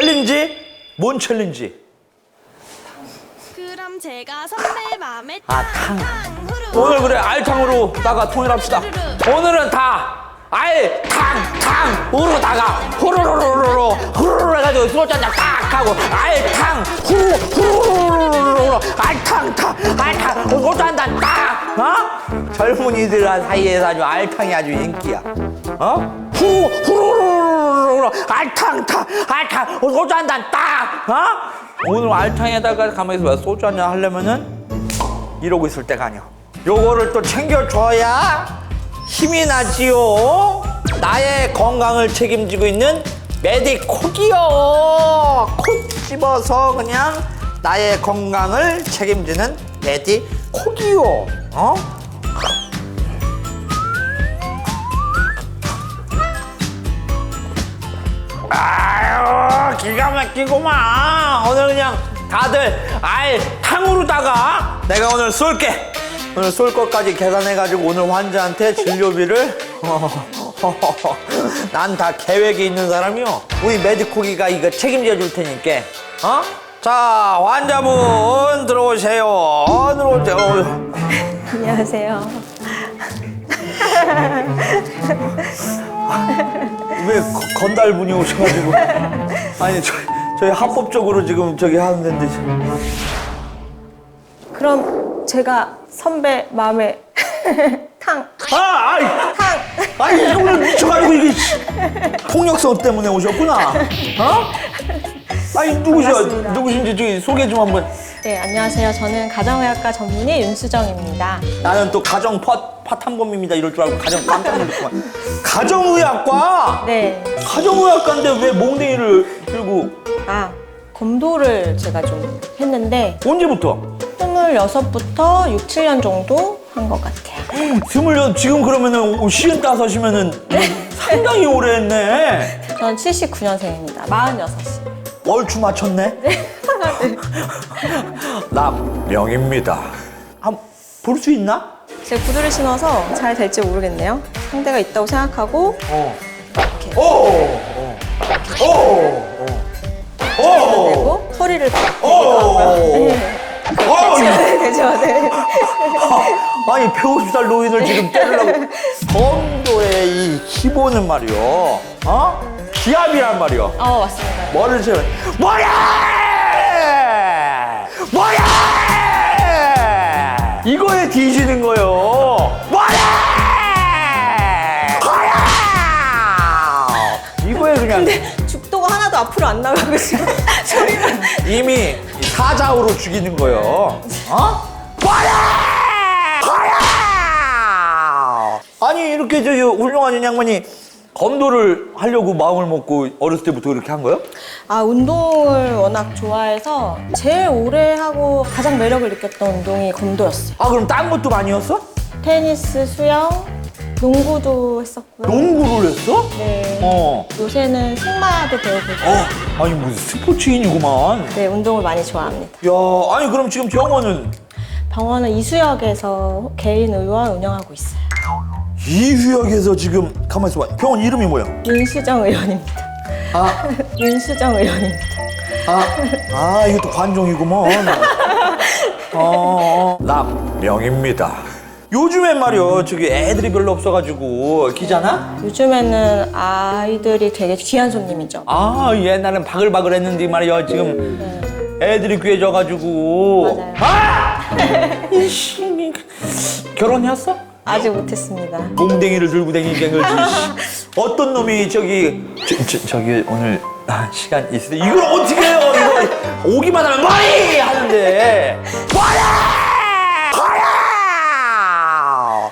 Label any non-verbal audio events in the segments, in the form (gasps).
챌린지? 뭔 챌린지? 그럼 제가 선배 맘에 아, 탕. 후루 오늘 그래 알탕으로 다가 통일합시다. 오늘은 다 알탕탕 우르고 다가 후루루루루루 후루루 해가지고 소주 한잔 딱 하고 알탕 후루 후루루루루 알탕탕 알탕 소주 한잔 딱 어? 젊은이들 사이에서 아주 알탕이 아주 인기야. 어? 후 후루루루루 알탕 탕 알탕 소주 한 잔 딱 어? 오늘 알탕에다가 가만히 있어봐 소주 한 잔 하려면은 이러고 있을 때가 아니야. 요거를 또 챙겨줘야 힘이 나지요. 나의 건강을 책임지고 있는 메디콕이요. 콕 집어서 그냥 나의 건강을 책임지는 메디콕이요. 어? 아유 기가 막히구만. 오늘 그냥 다들 알탕으로다가 내가 오늘 쏠게. 오늘 쏠 것까지 계산해가지고 오늘 환자한테 진료비를 (laughs) 난 다 계획이 있는 사람이요. 우리 메디코기가 이거 책임져 줄 테니까. 어? 자 환자분 들어오세요. 들어오세요. 안녕하세요. (laughs) 왜 거- 건달분이 오셔가지고 (laughs) 아니 저, 저희 합법적으로 지금 저기 하는 데인데 지금. 그럼 제가 선배 마음에 (laughs) 탕, 아, 아이, 탕. 아이, 이거를 미쳐가지고 이게 씨, 폭력성 때문에 오셨구나. 어? 아니 누구셔? 반갑습니다. 누구신지 저기 소개 좀 한번. 네, 안녕하세요. 저는 가정의학과 전문의 윤수정입니다. 나는 또 가정 파, 파탄범입니다 이럴 줄 알고 가정 깜짝 놀랐구만. 가정의학과. 네. 가정의학과인데 왜 몽댕이를 들고 아, 검도를 제가 좀 했는데 언제부터? 26부터 6, 7년 정도 한 것 같아요. 스물여 지금 그러면은 시은 따서시면은 상당히 오래 했네. 저는 79년생입니다. 46시. 얼추 맞췄네. 나 명입니다. 한볼 수 있나? 제 구두를 신어서 잘 될지 모르겠네요. 상대가 있다고 생각하고 어. 이렇게 오. 오. 오. 오. 내고 허리를 오. 대고요. 네. 오. 네, 되죠, 네. 아니 150살 노인을 지금 때리려고 검도의 이 기본은 말이요. 어? 기압이란 말이요. 어, 맞습니다. 뭐를 세워? 뭐야! 이거에 뒤지는 거요. 뭐야! 뭐야! 이거에 그냥 죽도가 하나도 앞으로 안 나가고 지금 소리만. 이미 사자우로 죽이는 거요. 어? 뭐야! 뭐야! 아니 이렇게 저기 훌륭한 양반이 검도를 하려고 마음을 먹고 어렸을 때부터 그렇게 한 거요? 아, 운동을 워낙 좋아해서 제일 오래 하고 가장 매력을 느꼈던 운동이 검도였어요. 아 그럼 딴 것도 많이 했어? 테니스, 수영, 농구도 했었고요. 농구를 했어? 네. 어. 요새는 승마도 배우고 있고. 어. 아니 무슨 스포츠인이구만. 네, 운동을 많이 좋아합니다. 야, 아니 그럼 지금 병원은 병원은 이수역에서 개인 의원 운영하고 있어요. 이휘역에서 지금 가만 있어봐. 병원 이름이 뭐야? 윤수정 의원입니다. 아, (laughs) 윤수정 의원입니다. 아, 아 이것도 관종이구먼. (laughs) 어, 나 명입니다. 요즘엔 말이요, 저기 애들이 별로 없어가지고 기잖아. 요즘에는 아이들이 되게 귀한 손님이죠. 아, 옛날엔 바글바글 했는데 말이야 지금 애들이 귀해져가지고. 맞아요. 아! (laughs) 이씨, 결혼했어? 아직 못했습니다. 몽댕이를 들고 다니는 거지. (laughs) 어떤 놈이 저기 저, 기 오늘 아, 시간 있을 때 이걸 어떻게 해요? 이거 오기만 하면 머리 하는데 머리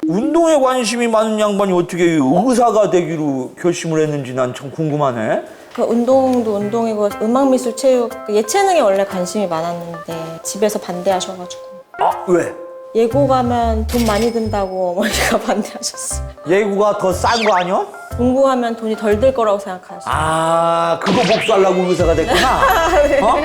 머리 운동에 관심이 많은 양반이 어떻게 의사가 되기로 결심을 했는지 난 참 궁금하네. 그 운동도 운동이고 음악 미술 체육 그 예체능에 원래 관심이 많았는데 집에서 반대하셔가지고 아 왜? 예고 가면 돈 많이 든다고 어머니가 (laughs) 반대하셨어요. 예구가 더 싼 거 아니야? 공부하면 돈이 덜 들 거라고 생각하셨어요. 아, 그거 복수하려고 의사가 됐구나. (laughs) 어?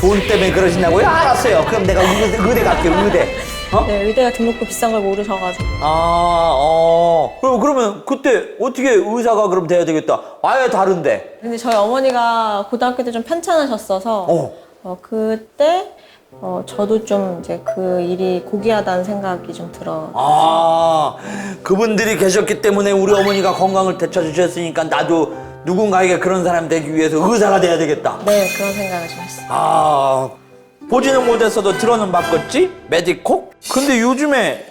돈 때문에 그러시냐고요? 알았어요. 그럼 내가 의대, 의대 갈게요, 의대. 어? 네, 의대가 등록금 비싼 걸 모르셔가지고. 아, 어. 그럼 그러면 그때 어떻게 의사가 그럼 돼야 되겠다. 아예 다른데. 근데 저희 어머니가 고등학교 때 좀 편찮으셨어서 어. 어, 그때 어, 저도 좀 이제 그 일이 고귀하다는 생각이 좀 들어. 아, 그분들이 계셨기 때문에 우리 어머니가 건강을 되찾으셨으니까 나도 누군가에게 그런 사람 되기 위해서 의사가 돼야 되겠다. 네, 그런 생각을 좀 했어요. 아, 보지는 못했어도 들어는 봤겠지? 메디콕? 근데 요즘에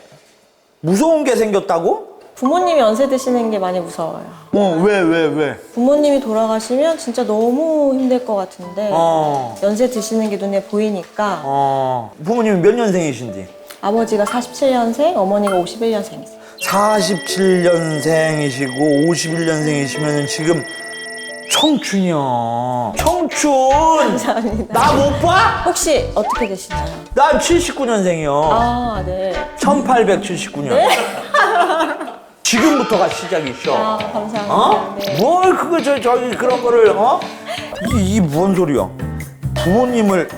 무서운 게 생겼다고? 부모님이 연세 드시는 게 많이 무서워요. 어, 왜, 왜, 왜? 부모님이 돌아가시면 진짜 너무 힘들 것 같은데 어, 연세 드시는 게 눈에 보이니까 어. 부모님이 몇 년생이신지? 아버지가 47년생, 어머니가 51년생이세요. 47년생이시고 51년생이시면 지금 청춘이야. 청춘! 감사합니다. 나 못 봐? 혹시 어떻게 되시나요? 난 79년생이요. 아, 네. 1879년. 지금부터가 시작이셔. 아, 감사합니다. 어? 네. 뭘 그거 저 저기 그런 거를 어? 이뭔 소리야? 부모님을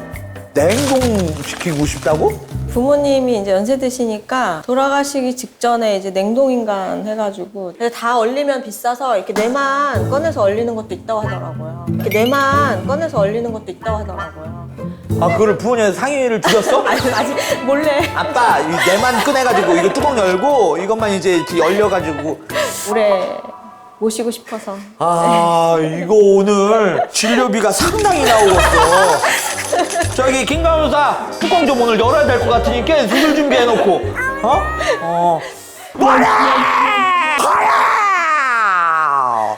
냉동시키고 싶다고? 부모님이 이제 연세 드시니까 돌아가시기 직전에 이제 냉동인간 해가지고 근데 다 얼리면 비싸서 이렇게 뇌만 꺼내서 얼리는 것도 있다고 하더라고요. 이렇게 뇌만 꺼내서 얼리는 것도 있다고 하더라고요. 아 그거를 부모님한테 상의를 드렸어? (laughs) 아니, 아직 몰래 아빠 이 내만 꺼내가지고 이거 뚜껑 열고 이것만 이제 이렇게 열려가지고 올해 모시고 싶어서 아 이거 오늘 진료비가 상당히 나오겠어 저기 김강호사 뚜껑 좀 오늘 열어야 될 것 같으니까 수술 준비해놓고 어? 어 뭐라 뭐라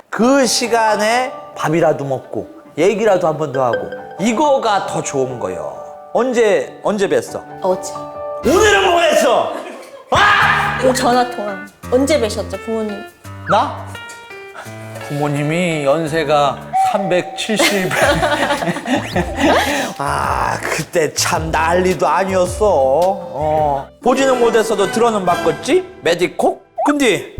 그 시간에 밥이라도 먹고 얘기라도 한 번 더 하고 이거가 더 좋은 거요 언제 언제 뵀어? 어제 오늘은 뭐 했어? 아! 오늘 전화 통화 언제 뵈셨죠 부모님? 나? 부모님이 연세가 370. (laughs) 아, 그때 참 난리도 아니었어. 어. 보지는 못했어도 들어는 봤겠지? 메디콕? 근데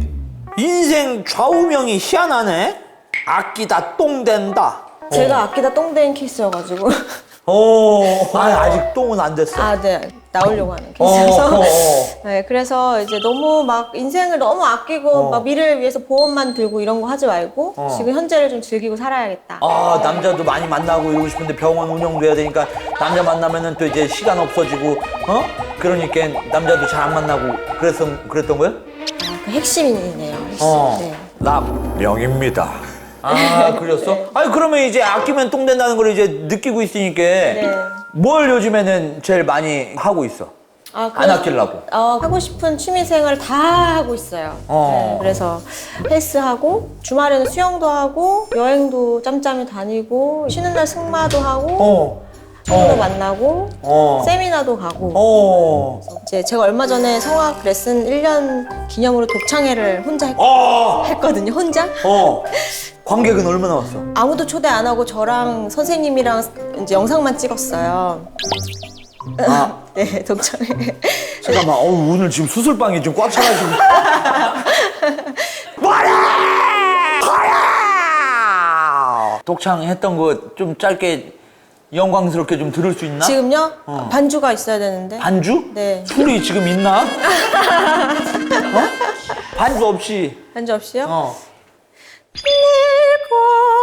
인생 좌우명이 희한하네? 아끼다 똥 된다. 제가 아끼다 똥된 케이스여가지고 (laughs) 어, 아, 아직 똥은 안 됐어. 아, 네 나오려고 하는 어, 케이스여서 어, 어. (laughs) 네 그래서 이제 너무 막 인생을 너무 아끼고 어. 막 미래를 위해서 보험만 들고 이런 거 하지 말고 어. 지금 현재를 좀 즐기고 살아야겠다. 아 남자도 많이 만나고 이러고 싶은데 병원 운영도 해야 되니까 남자 만나면은 또 이제 시간 없어지고 어 그러니까 남자도 잘 안 만나고 그래서 그랬던 거야? 그 핵심이네요. 핵심. 어. 네. 나 명입니다. 아 그랬어? (laughs) 아니 그러면 이제 아끼면 똥 된다는 걸 이제 느끼고 있으니까 뭘 요즘에는 제일 많이 하고 있어? 아, 안 아끼려고. 어, 하고 싶은 취미 생활 다 하고 있어요. 어. 네, 그래서 헬스하고 주말에는 수영도 하고 여행도 짬짬이 다니고 쉬는 날 승마도 하고 어. 친구도 어. 만나고 어. 세미나도 가고 어. 이제 제가 얼마 전에 성악 레슨 1년 기념으로 독창회를 혼자 했, 어. 했거든요. 혼자. 어. (laughs) 관객은 얼마나 왔어? 아무도 초대 안 하고 저랑 선생님이랑 이제 영상만 찍었어요. 아. (laughs) 네, 독창회. 잠깐만, 어우, 오늘 지금 수술방이 좀 꽉 차가지고. (laughs) 뭐라! 뭐라! 독창 했던 거 좀 짧게 영광스럽게 좀 들을 수 있나? 지금요? 어. 반주가 있어야 되는데. 반주? 네. 술이 지금 있나? (laughs) 어? 반주 없이. 반주 없이요? 어.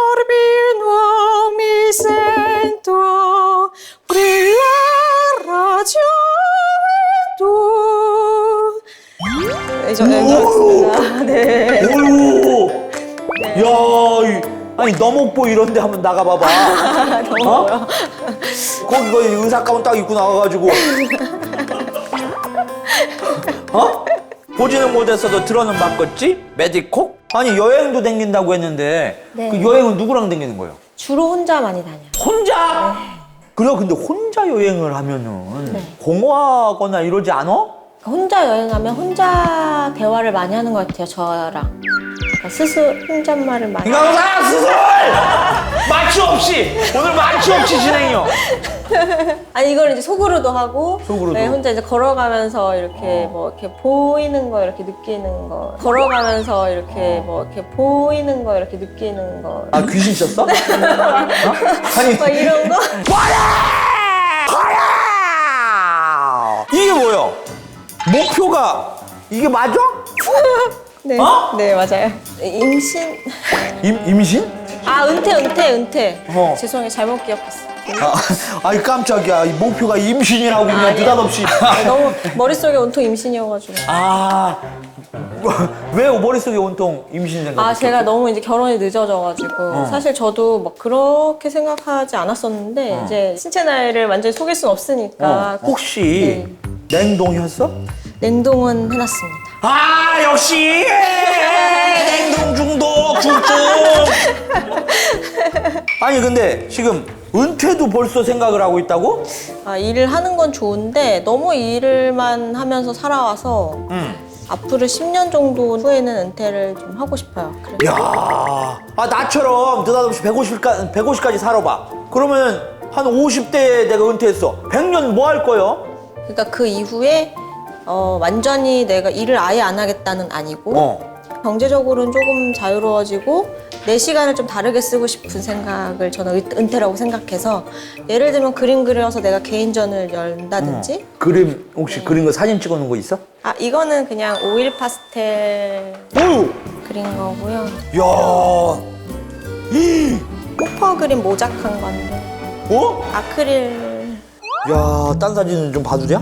Corvino mi sento brillare gioventù. 네, 저, 네, 그렇습니다. 네. 오유! 야, 이- 아니, 너목보 이런 데 한번 나가봐봐. (laughs) 어? 거기 거기 의사 가운 딱 입고 나와가지고. (laughs) 보지는 못했어도 들어는 봤겠지? 메디콕? 아니 여행도 댕긴다고 했는데 네. 그 여행은 누구랑 댕기는 거예요? 주로 혼자 많이 다녀요. 혼자? 그래 근데 혼자 여행을 하면은 네. 공허하거나 이러지 않아? 혼자 여행하면 혼자 대화를 많이 하는 것 같아요, 저랑. 그러니까 스스 혼잣말을 많이. 이강사 수술! 마취 마취 없이 진행이요. 아니 이걸 이제 속으로도 하고 속으로도? 네, 혼자 이제 걸어가면서 이렇게 뭐 이렇게 보이는 거 이렇게 느끼는 거 걸어가면서 이렇게 뭐 이렇게 보이는 거 이렇게 느끼는 거 아 귀신 쳤어? 어? (laughs) 아니 막 이런 거 이게 뭐야? 목표가 이게 맞아? (laughs) 네, 어? 네 맞아요. 임신. 임, 임신? 아 은퇴 은퇴 은퇴. 어. 죄송해요 잘못 기억했어. 아, 아이 깜짝이야. 이 목표가 임신이라고 그냥. 느닷없이. 너무 머릿속에 온통 임신이어가지고. 아, 왜 머릿속에 온통 임신 생각? 아 제가 너무 이제 결혼이 늦어져가지고 사실 저도 막 그렇게 생각하지 않았었는데 이제 신체 나이를 완전히 속일 순 없으니까 어, 혹시 냉동이었어? 냉동은 해놨습니다. 아 역시 냉동 중독 중증. 아니 근데 지금 은퇴도 벌써 생각을 하고 있다고? 아, 일을 하는 건 좋은데 너무 일을만 하면서 살아와서 응. 앞으로 10년 정도 후에는 은퇴를 좀 하고 싶어요. 그래. 야, 아 나처럼 느닷없이 150까지 150까지 살아봐. 그러면 한 50대에 내가 은퇴했어. 100년 뭐 할 거요? 그러니까 그 이후에 어, 완전히 내가 일을 아예 안 하겠다는 아니고 어. 경제적으로는 조금 자유로워지고 내 시간을 좀 다르게 쓰고 싶은 생각을 저는 은- 은퇴라고 생각해서 예를 들면 그림 그려서 내가 개인전을 열다든지 그림 혹시 그린 거 사진 찍어 놓은 거 있어? 아 이거는 그냥 오일 파스텔 오, 그린 거고요 야, (gasps) 이, 포퍼 그림 모작한 건데 어? 아크릴 야, 딴 사진은 좀 봐주랴?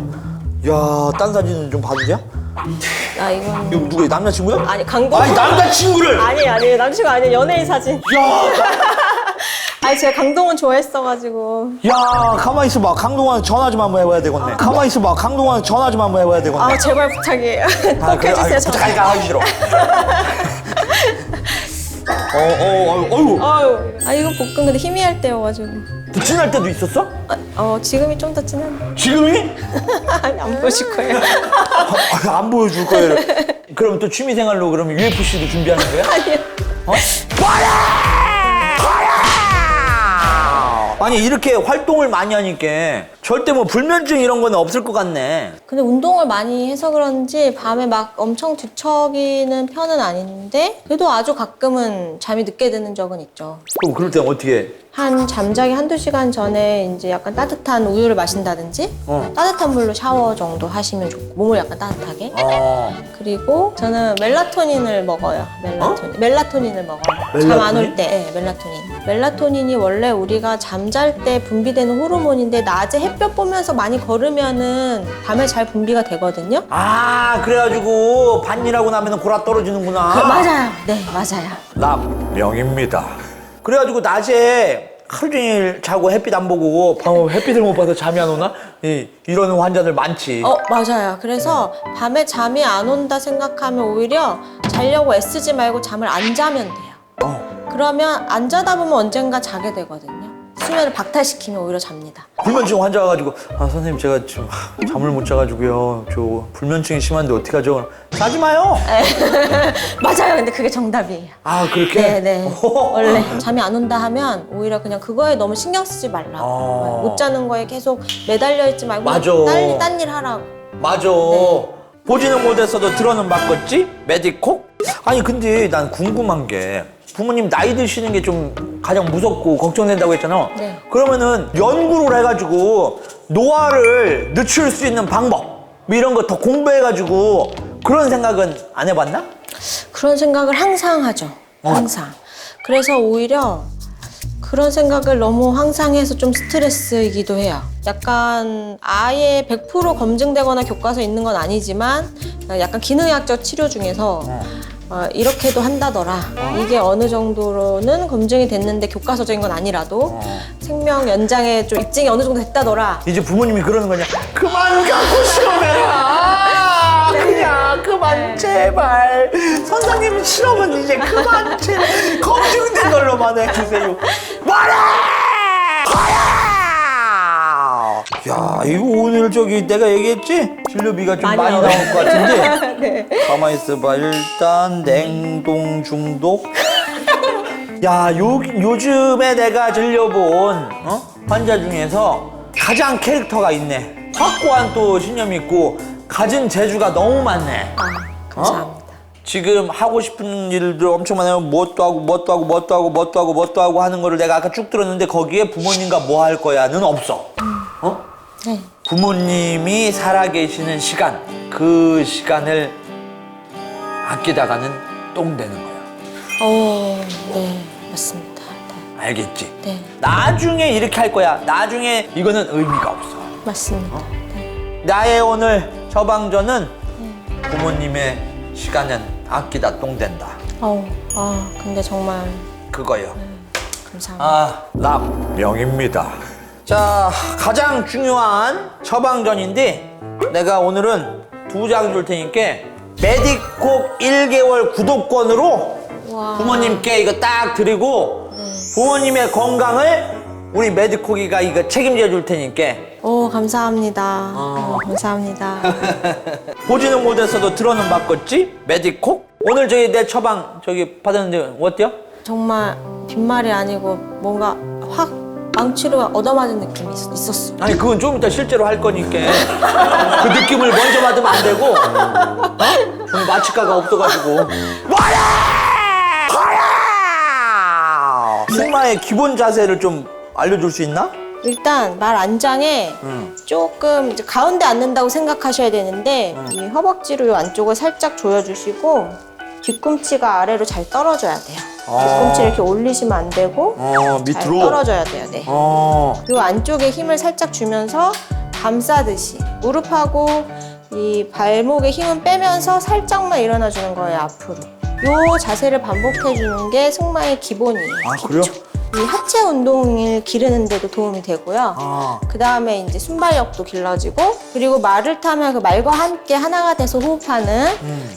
야, 딴 사진은 좀 봐주랴? 아 이건 이거 누구야? 남자친구야? 아니 강동 아니 남자친구를! 아니 아니 남친구 아니 연예인 사진 야, (laughs) 아니 제가 강동원 좋아했어가지고 야, 가만히 있어봐. 강동원 전화 좀 한번 해봐야 되겠네. 가만히 있어봐. 강동원 전화 좀 한번 해봐야 되겠네. 아 제발 부탁이에요 아, 꼭 그래? 해주세요 아유, 저 부탁하니까 하기 싫어. (laughs) 어, 어, 어, 어유. 아유 아 이거 볶음 근데 희미할 때여가지고 진할 때도 있었어? 아, 어 지금이 좀 더 진한데 지금이? (laughs) 아니 안 보실 거예요 아, 안 보여줄 거예요. 그럼 또 취미생활로 그러면 UFC도 준비하는 거야? (laughs) 아니요 어? 아니 이렇게 활동을 많이 하니까 절대 뭐 불면증 이런 건 없을 것 같네. 근데 운동을 많이 해서 그런지 밤에 막 엄청 뒤척이는 편은 아닌데 그래도 아주 가끔은 잠이 늦게 드는 적은 있죠 그럼 그럴 땐 어떻게? 한 잠자기 한두 시간 전에 이제 약간 따뜻한 우유를 마신다든지 어. 따뜻한 물로 샤워 정도 하시면 좋고 몸을 약간 따뜻하게 어. 그리고 저는 멜라토닌을 먹어요. 멜라토닌. 멜라토닌을 먹어요. 잠 안 멜라토닌? 올 때. 네, 멜라토닌. 멜라토닌이 원래 우리가 잠잘 때 분비되는 호르몬인데 낮에 햇볕 보면서 많이 걸으면은 밤에 잘 분비가 되거든요. 아 그래가지고 반일하고 나면 골아 떨어지는구나. 그, 맞아요. 네, 맞아요. 나 명입니다. 그래가지고 낮에 하루 종일 자고 햇빛 안 보고 밤에 햇빛을 못 봐서 잠이 안 오나? 이, 이러는 환자들 많지. 어, 맞아요. 그래서 밤에 잠이 안 온다 생각하면 오히려 자려고 애쓰지 말고 잠을 안 자면 돼요. 어. 그러면 안 자다 보면 언젠가 자게 되거든요. 수면을 박탈시키면 오히려 잡니다. 불면증 환자 와가지고 아 선생님 제가 지금 하, (laughs) 잠을 못 자가지고요. 저 불면증이 심한데 어떡하죠? 자지 마요. (laughs) 맞아요. 근데 그게 정답이에요. 아 그렇게? 네, 네. (laughs) 원래 잠이 안 온다 하면 오히려 그냥 그거에 너무 신경 쓰지 말라고. 네, 아. 못 자는 거에 계속 매달려 있지 말고 맞아. 딴일 하라고. 맞아. 네. 보지는 못했어도 들어는 봤겠지? 메디콕? 아니 근데 난 궁금한 게 부모님 나이 드시는 게 좀 가장 무섭고 걱정된다고 했잖아. 네. 그러면은 연구를 해가지고 노화를 늦출 수 있는 방법 뭐 이런 거 더 공부해가지고 그런 생각은 안 해봤나? 그런 생각을 항상 하죠. 어. 항상. 그래서 오히려 그런 생각을 너무 항상 해서 좀 스트레스이기도 해요. 약간 아예 100% 검증되거나 교과서에 있는 건 아니지만 약간 기능의학적 치료 중에서 어, 이렇게도 한다더라. 이게 어느 정도로는 검증이 됐는데 교과서적인 건 아니라도 생명 연장에 좀 입증이 어느 정도 됐다더라. 이제 부모님이 그러는 거냐? 그만 갖고 실험해라. (laughs) 그냥 그만 제발. 선생님 실험은 이제 그만 제발 검증된 걸로만 해주세요. 말해! 가야! 야 이거 오늘 저기 내가 얘기했지? 진료비가 좀 많이, 많이 나올 나와요. 것 같은데. (laughs) 네. 가만히 있어봐. 일단 냉동 중독. 야, 요, 요즘에 내가 들려본 어? 환자 중에서 가장 캐릭터가 있네. 확고한 또 신념이 있고 가진 재주가 너무 많네. 아, 감사합니다. 지금 하고 싶은 일들 엄청 많아요. 뭣도 하고 뭣도 하고 뭣도 하고 뭣도 하고 뭣도 하고 하는 거를 내가 아까 쭉 들었는데 거기에 부모님과 뭐 할 거야는 없어. 어? 네. 부모님이 살아계시는 시간, 그 시간을 아끼다가는 똥 되는 거야. 어, 네, 맞습니다. 네, 알겠지? 네, 나중에 이렇게 할 거야. 나중에 이거는 의미가 없어. 맞습니다. 네. 나의 오늘 처방전은 부모님의 시간은 아끼다 똥 된다. 어, 아, 근데 정말 그거요. 감사합니다. 아, 남명입니다. 자, 가장 중요한 처방전인데 내가 오늘은 두 장 줄 테니까 메디콕 1개월 구독권으로 와. 부모님께 이거 딱 드리고 부모님의 건강을 우리 메디콕이가 이거 책임져 줄 테니까 오, 감사합니다. 어, 감사합니다. (laughs) 보지는 못해서도 들어는 봤겠지? 메디콕? 오늘 저기 내 처방 저기 받았는데 어때요? 정말 빈말이 아니고 뭔가 확 망치로 얻어맞은 느낌이 있- 있었어. 아니 그건 좀 이따 실제로 할 거니까 그 느낌을 먼저 받으면 안 되고 어? 오늘 마취가가 없어가지고 뭐야! 뭐야! 승마의 기본 자세를 좀 알려줄 수 있나? 일단 말 안장에 음. 조금 이제 가운데 앉는다고 생각하셔야 되는데 이 허벅지로 이 안쪽을 살짝 조여주시고 뒤꿈치가 아래로 잘 떨어져야 돼요. 뒤꿈치를 이렇게 올리시면 안 되고 어잘 떨어져야 돼요. 네. 어 그리고 안쪽에 힘을 살짝 주면서 감싸듯이 무릎하고 이 발목에 힘은 빼면서 살짝만 일어나 주는 거예요 앞으로. 요 자세를 반복해 주는 게 승마의 기본이에요. 아, 그래요? 이 하체 운동을 기르는 데도 도움이 되고요. 아. 그 다음에 이제 순발력도 길러지고 그리고 말을 타면 그 말과 함께 하나가 돼서 호흡하는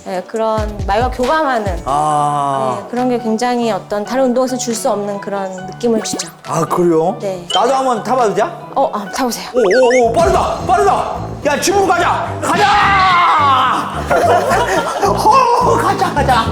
예, 그런 말과 교감하는 음. 아, 예, 그런 게 굉장히 어떤 다른 운동에서 줄 수 없는 그런 느낌을 주죠. 아 그래요? 네. 나도 한번 타봐도 돼? 어, 아, 타보세요. 오 오 오 빠르다 빠르다 야 집으로 가자 가자 호 (laughs) 가자 가자